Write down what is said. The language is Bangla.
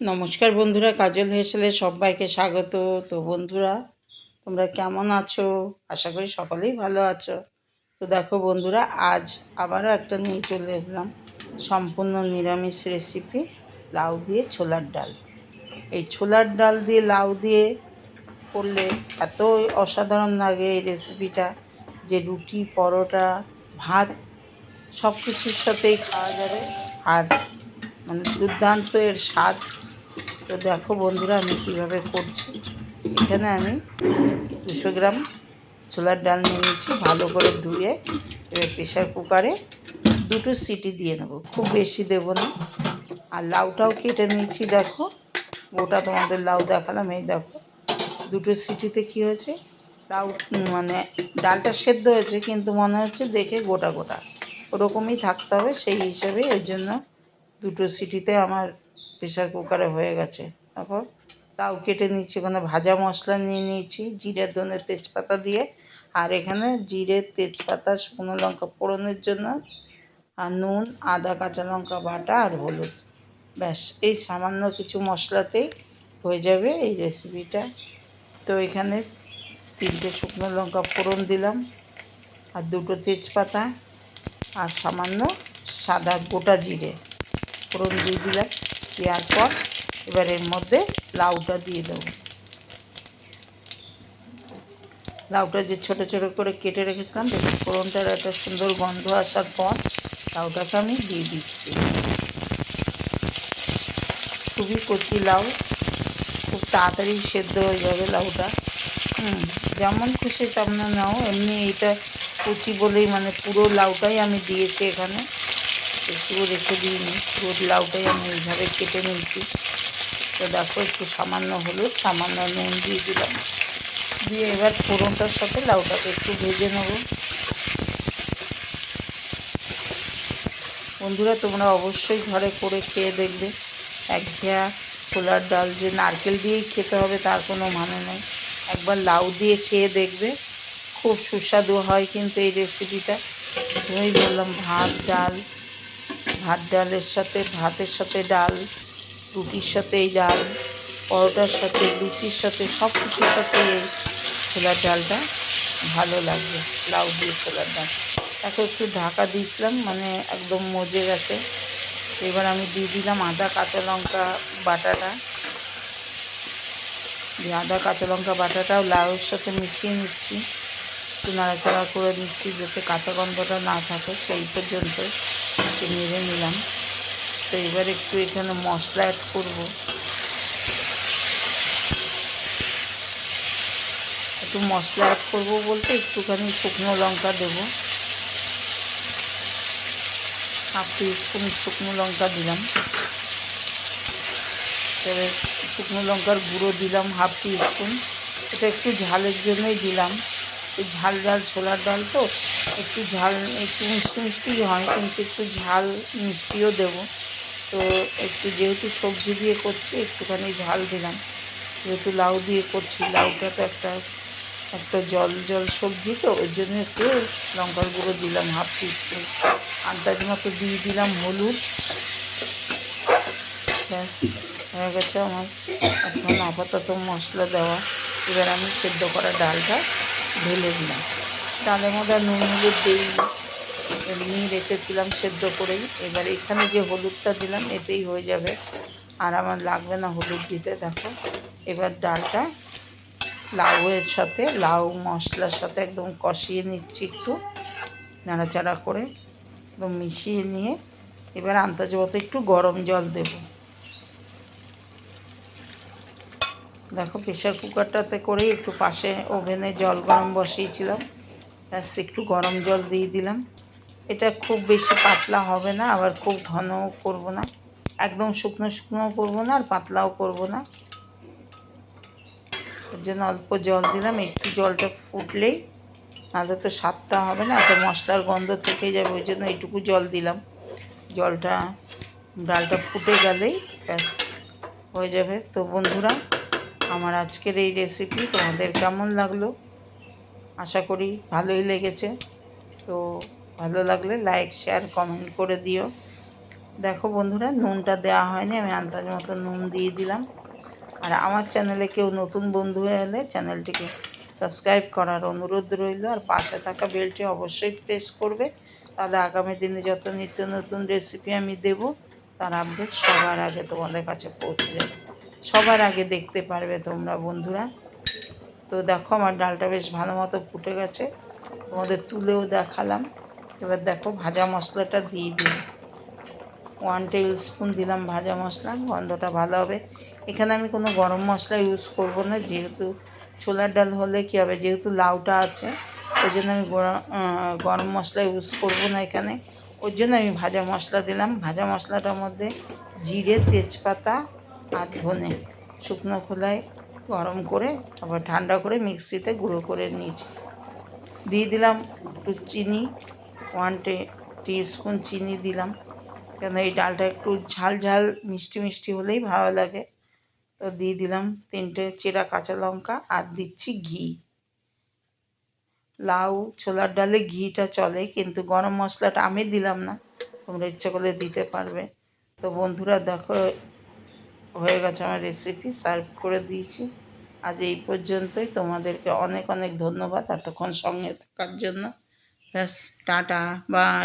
নমস্কার বন্ধুরা, কাজল হেসেলে সবাইকে স্বাগত। তো বন্ধুরা, তোমরা কেমন আছো? আশা করি সকলেই ভালো আছো। তো দেখো বন্ধুরা, আজ আবারও একটা নিয়ে চলে এলাম। সম্পূর্ণ নিরামিষ রেসিপি লাউ দিয়ে ছোলার ডাল। এই ছোলার ডাল দিয়ে লাউ দিয়ে করলে এত অসাধারণ লাগে এই রেসিপিটা যে রুটি, পরোটা, ভাত সব কিছুর সাথেই খাওয়া যাবে। আর মানে দুর্দান্ত এর স্বাদ। তো দেখো বন্ধুরা, আমি কীভাবে করছি। এখানে আমি দুশো গ্রাম ছোলার ডাল নিয়ে নিয়েছি, ভালো করে ধুয়ে এবার প্রেশার কুকারে দুটো সিটি দিয়ে নেব। খুব বেশি দেবো না। আর লাউটাও কেটে নিয়েছি, দেখো। গোটা তোমাদের লাউ দেখালাম, এই দেখো। দুটো সিটিতে কি হয়েছে? লাউ মানে ডালটা সেদ্ধ হয়েছে, কিন্তু মনে হচ্ছে দেখে গোটা গোটা। ওরকমই থাকতে হবে, সেই হিসাবে এর জন্য দুটো সিটিতে আমার প্রেশার কুকারে হয়ে গেছে। দেখো, তাও কেটে নিচ্ছি। ওখানে ভাজা মশলা নিয়ে নিয়েছি। জিরে, ধনে তেজপাতা দিয়ে। আর এখানে জিরে, তেজপাতা, শুকনো লঙ্কা পোড়নের জন্য আর নুন, আদা, কাঁচা লঙ্কা বাটা আর হলুদ। ব্যাস, এই সামান্য কিছু মশলাতেই হয়ে যাবে এই রেসিপিটা তো এখানে তিনটে শুকনো লঙ্কা ফোড়ন দিলাম আর দুটো তেজপাতা আর সামান্য সাদা গোটা জিরে। ফোড়ন দিয়ে দিলাম। দেওয়ার পর এবার এর মধ্যে লাউটা দিয়ে দেবো। লাউটা যে ছোট ছোট করে কেটে রেখেছিলাম, বেশ ফোড়নটার একটা সুন্দর গন্ধ আসার পর লাউটাকে আমি দিয়ে দিচ্ছি। খুবই কচি লাউ, খুব তাড়াতাড়ি সেদ্ধ হয়ে যাবে লাউটা। হুম, যেমন খুশি তেমন নাও, এমনি এটা কুচি বলেই মানে পুরো লাউটাই আমি দিয়েছি এখানে। একটু রেখে দিইনি পুরো লাউটাই আমি এইভাবে কেটে নিয়েছি। তো দেখো একটু সামান্য হলুদ, সামান্য নুন দিয়ে দিলাম। দিয়ে এবার ফোড়নটার সাথে লাউটাকে একটু ভেজে নেব। বন্ধুরা, তোমরা অবশ্যই ঘরে করে খেয়ে দেখবে। এক ঘেয়া ছোলার ডাল যে নারকেল দিয়েই খেতে হবে তার কোনো মানে নেই। একবার লাউ দিয়ে খেয়ে দেখবে। খুব সুস্বাদু হয় কিন্তু এই রেসিপিটা তুমি বললাম, ভাত, ডাল ভাত ডালের সাথে, ভাতের সাথে ডাল, রুটির সাথে এই ডাল, পরোটার সাথে, লুচির সাথে সব কিছুর সাথে এই ছোলার ডালটা ভালো লাগবে লাউ দিয়ে ছোলার ডাল। তাকে একটু ঢাকা দিয়েছিলাম মানে একদম মজে গেছে। এবার আমি দিয়ে দিলাম আদা, কাঁচা লঙ্কা বাটাটা। আদা, কাঁচা লঙ্কা বাটাটাও লাউয়ের সাথে মিশিয়ে নিচ্ছি। একটু নাড়াচাড়া করে নিচ্ছি, যাতে কাঁচা গন্ধটা না থাকে, সেই পর্যন্ত একটু নেড়ে নিলাম। তো এবার একটু এখানে মশলা অ্যাড করব। একটু মশলা অ্যাড করব বলতে একটুখানি শুকনো লঙ্কা দেবো। হাফ স্পুন শুকনো লঙ্কা দিলাম। এবার শুকনো লঙ্কার গুঁড়ো দিলাম হাফ স্পুন এটা একটু ঝালের জন্যই দিলাম। ঝাল ঝাল ছোলার ডাল তো একটু ঝাল, একটু মিষ্টি মিষ্টি হয়, কিন্তু একটু ঝাল মিষ্টিও দেবো। তো একটু যেহেতু সবজি দিয়ে করছি, একটুখানি ঝাল দিলাম। যেহেতু লাউ দিয়ে করছি, লাউটা তো একটা একটা জল জল সবজি তো, ওই জন্য একটু লঙ্কার গুঁড়ো দিলাম, হাফ টিস্পুন। আন্দাজ মতো দিয়ে দিলাম হলুদ। ব্যাস, হয়ে গেছে আমার। এখন আপাতত মশলা দেওয়া। এবার আমি সেদ্ধ করা ডালটা ঢেলে দিলাম। ডালের মধ্যে নুন, হলুদ দিই এমনি রেখেছিলাম, সেদ্ধ করেই। এবার এখানে যে হলুদটা দিলাম, এতেই হয়ে যাবে। আর আমার লাগবে না হলুদ দিতে, দেখো। এবার ডালটা লাউয়ের সাথে, লাউ মশলার সাথে একদম কষিয়ে নিচ্ছি একটু, নাড়াচাড়া করে একদম মিশিয়ে নিয়ে এবার আন্দাজ মতো একটু গরম জল দেব। দেখো প্রেশার কুকারটাতে করেই একটু পাশে ওভেনে জল গরম বসিয়েছিলাম। ব্যাস, একটু গরম জল দিয়ে দিলাম। এটা খুব বেশি পাতলা হবে না, আবার খুব ঘনও করব না। একদম শুকনো শুকনোও করব না, আর পাতলাও করব না। ওর জন্য অল্প জল দিলাম, একটু জলটা ফুটলেই নাহলে তো স্বাদটা হবে না তো মশলার গন্ধ থেকে যাবে, ওই জন্য এইটুকু জল দিলাম। জলটা, ডালটা ফুটে গেলেই ব্যাস, হয়ে যাবে। তো বন্ধুরা, আমার আজকের এই রেসিপি তোমাদের কেমন লাগল? আশা করি ভালোই লেগেছে। তো ভালো লাগলে লাইক শেয়ার কমেন্ট করে দিও। দেখো বন্ধুরা, নুনটা দেওয়া হয়নি, আমি আন্দাজ মতো নুন দিয়ে দিলাম। আর আমার চ্যানেলে কেউ নতুন বন্ধু এলে চ্যানেলটিকে সাবস্ক্রাইব করার অনুরোধ রইল। আর পাশে থাকা বেলটি অবশ্যই প্রেস করবে। তাহলে আগামী দিনে যত নিত্য নতুন রেসিপি আমি দেব, তার আপডেট সবার আগে তোমাদের কাছে পৌঁছে যাবে। সবার আগে দেখতে পারবে তোমরা বন্ধুরা। তো দেখো আমার ডালটা বেশ ভালো মতো ফুটে গেছে। তোমাদের তুলেও দেখালাম। এবার দেখো ভাজা মশলাটা দিয়ে দিই। ওয়ান টেবিল স্পুন দিলাম ভাজা মশলা, গন্ধটা ভালো হবে। এখানে আমি কোনো গরম মশলা ইউজ করব না, যেহেতু ছোলার ডাল হলে কী হবে, যেহেতু লাউটা আছে, ওই জন্য আমি গরম মশলা ইউজ করব না এখানে। ওর জন্য আমি ভাজা মশলা দিলাম। ভাজা মশলাটার মধ্যে জিরে, তেজপাতা আর ধনে। শুকনো খোলায় গরম করে, তারপর ঠান্ডা করে মিক্সিতে গুঁড়ো করে নিয়েছি। দিয়ে দিলাম একটু চিনি ওয়ান স্পুন চিনি দিলাম। কেন এই ডালটা একটু ঝাল ঝাল, মিষ্টি মিষ্টি হলেই ভালো লাগে। তো দিয়ে দিলাম তিনটে চেরা কাঁচা লঙ্কা আর দিচ্ছি ঘি। লাউ, ছোলার ডালে ঘিটা চলে, কিন্তু গরম মশলাটা আমি দিলাম না, তোমরা ইচ্ছে করলে দিতে পারবে। তো বন্ধুরা দেখো হয়ে গেছে আমার রেসিপি সার্ভ করে দিয়েছি। আজ এই পর্যন্তই। তোমাদেরকে অনেক অনেক ধন্যবাদ এতক্ষণ সঙ্গে থাকার জন্য। ব্যাস, টাটা বাই